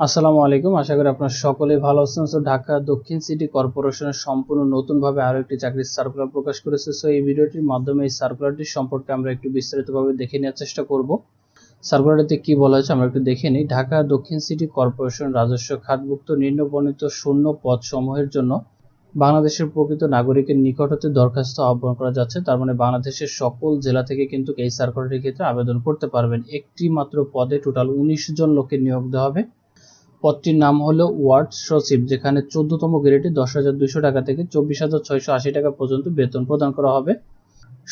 আসসালামু আলাইকুম। আশা করি আপনারা সকলেই ভালো আছেন। সো, ঢাকা দক্ষিণ সিটি কর্পোরেশনের সম্পূর্ণ নতুনভাবে আরও একটি চাকরির সার্কুলার প্রকাশ করেছে। সো, এই ভিডিওটির মাধ্যমে এই সার্কুলারটি সম্পর্কে আমরা একটু বিস্তারিতভাবে দেখে নেওয়ার চেষ্টা করব। সার্কুলারটিতে কি বলা হয়েছে আমরা একটু দেখে নিই। ঢাকা দক্ষিণ সিটি কর্পোরেশন রাজস্ব খাতভুক্ত নিম্নবর্ণিত শূন্য পদ সমূহের জন্য বাংলাদেশের প্রকৃত নাগরিকের নিকট হতে দরখাস্ত আহ্বান করা যাচ্ছে। তার মানে বাংলাদেশের সকল জেলা থেকে কিন্তু এই সার্কুলারটির ক্ষেত্রে আবেদন করতে পারবেন। একটি মাত্র পদে টোটাল উনিশ জন লোকের নিয়োগ দেওয়া হবে। পদটির নাম হলো ওয়ার্ড সচিব, যেখানে চোদ্দতম গ্রেডে দশ হাজার দুইশো টাকা থেকে চব্বিশ হাজার ছয়শো আশি টাকা পর্যন্ত বেতন প্রদান করা হবে।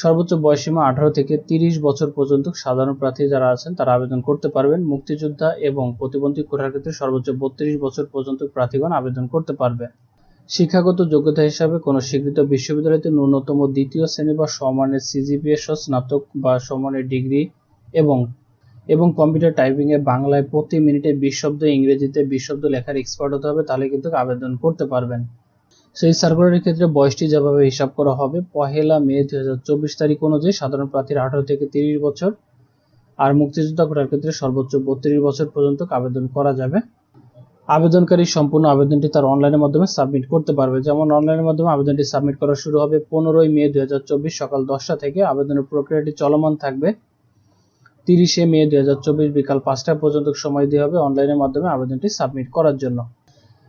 সর্বোচ্চ বয়সীমা আঠারো থেকে তিরিশ বছর পর্যন্ত সাধারণ প্রার্থী যারা আছেন তারা আবেদন করতে পারবেন। মুক্তিযোদ্ধা এবং প্রতিবন্ধী কোটার ক্ষেত্রে সর্বোচ্চ বত্রিশ বছর পর্যন্ত প্রার্থীগণ আবেদন করতে পারবে। শিক্ষাগত যোগ্যতা হিসাবে কোনো স্বীকৃত বিশ্ববিদ্যালয়তে ন্যূনতম দ্বিতীয় শ্রেণি বা সমানের সিজিপিএ সহ স্নাতক বা সমানের ডিগ্রি এবং এবং কম্পিউটার টাইপিং এ বাংলায় প্রতি মিনিটে বিশ শব্দ, ইংরেজিতে বিশ শব্দ লেখার এক্সপার্ট হতে হবে, তাহলে কিন্তু আবেদন করতে পারবেন। সেই সার্কুলারের ক্ষেত্রে বয়সটি যেভাবে হিসাব করা হবে, পহেলা মে দুই হাজার চব্বিশ তারিখ অনুযায়ী সাধারণ প্রার্থীর আঠারো থেকে তিরিশ বছর আর মুক্তিযোদ্ধা কোটার ক্ষেত্রে সর্বোচ্চ বত্রিশ বছর পর্যন্ত আবেদন করা যাবে। আবেদনকারী সম্পূর্ণ আবেদনটি তার অনলাইনের মাধ্যমে সাবমিট করতে পারবে। যেমন অনলাইনের মাধ্যমে আবেদনটি সাবমিট করা শুরু হবে পনেরোই মে দুই হাজার চব্বিশ সকাল দশটা থেকে। আবেদনের প্রক্রিয়াটি চলমান থাকবে তিরিশে মে দু হাজার চব্বিশ বিকাল পাঁচটা পর্যন্ত সময় দেওয়া হবে অনলাইনের মাধ্যমে আবেদনটি সাবমিট করার জন্য।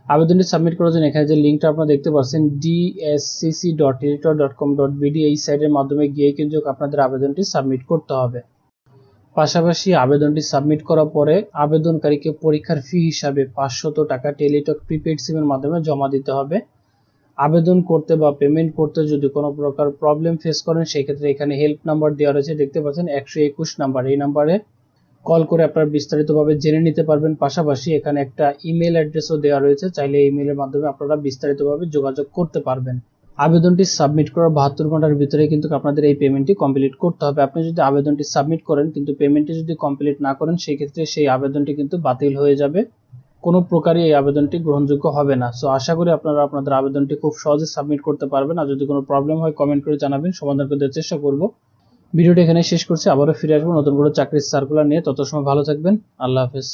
আবেদনটি সাবমিট করার জন্য এখানে যে লিঙ্কটা আপনারা দেখতে পাচ্ছেন DSCC dot editor dot com dot BD এই সাইটের মাধ্যমে গিয়ে কিন্তু আপনাদের আবেদনটি সাবমিট করতে হবে। পাশাপাশি আবেদনটি সাবমিট করার পরে আবেদনকারীকে পরীক্ষার ফি হিসাবে পাঁচশত টাকা টেলিটক প্রিপেড সিমের মাধ্যমে জমা দিতে হবে। আবেদন করতে বা পেমেন্ট করতে যদি কোনো প্রকার প্রবলেম ফেস করেন সেই ক্ষেত্রে এখানে হেল্প নাম্বার দেওয়া রয়েছে। দেখতে পাচ্ছেন একশো একুশ নাম্বার এই নাম্বারে কল করে আপনারা বিস্তারিতভাবে জেনে নিতে পারবেন। পাশাপাশি এখানে একটা ইমেল অ্যাড্রেসও দেওয়া রয়েছে। চাইলে ইমেলের মাধ্যমে আপনারা বিস্তারিতভাবে যোগাযোগ করতে পারবেন। আবেদনটি সাবমিট করার বাহাত্তর ঘণ্টার ভিতরে কিন্তু আপনাদের এই পেমেন্টটি কমপ্লিট করতে হবে। আপনি যদি আবেদনটি সাবমিট করেন, কিন্তু পেমেন্টটি যদি কমপ্লিট না করেন সেই ক্ষেত্রে সেই আবেদনটি কিন্তু বাতিল হয়ে যাবে। কোনো প্রকারই এই আবেদনটি গ্রহণযোগ্য হবে না। সো আশা করি আপনারা আপনাদের আবেদনটি খুব সহজে সাবমিট করতে পারবেন। আর যদি কোনো প্রবলেম হয় কমেন্ট করে জানাবেন। সমাধান করতে চেষ্টা করব। ভিডিওটি এখানে শেষ করছি। আবারও ফিরে আসব নতুন করে চাকরির সার্কুলার নিয়ে। তত সময় ভালো থাকবেন। আল্লাহ হাফেজ।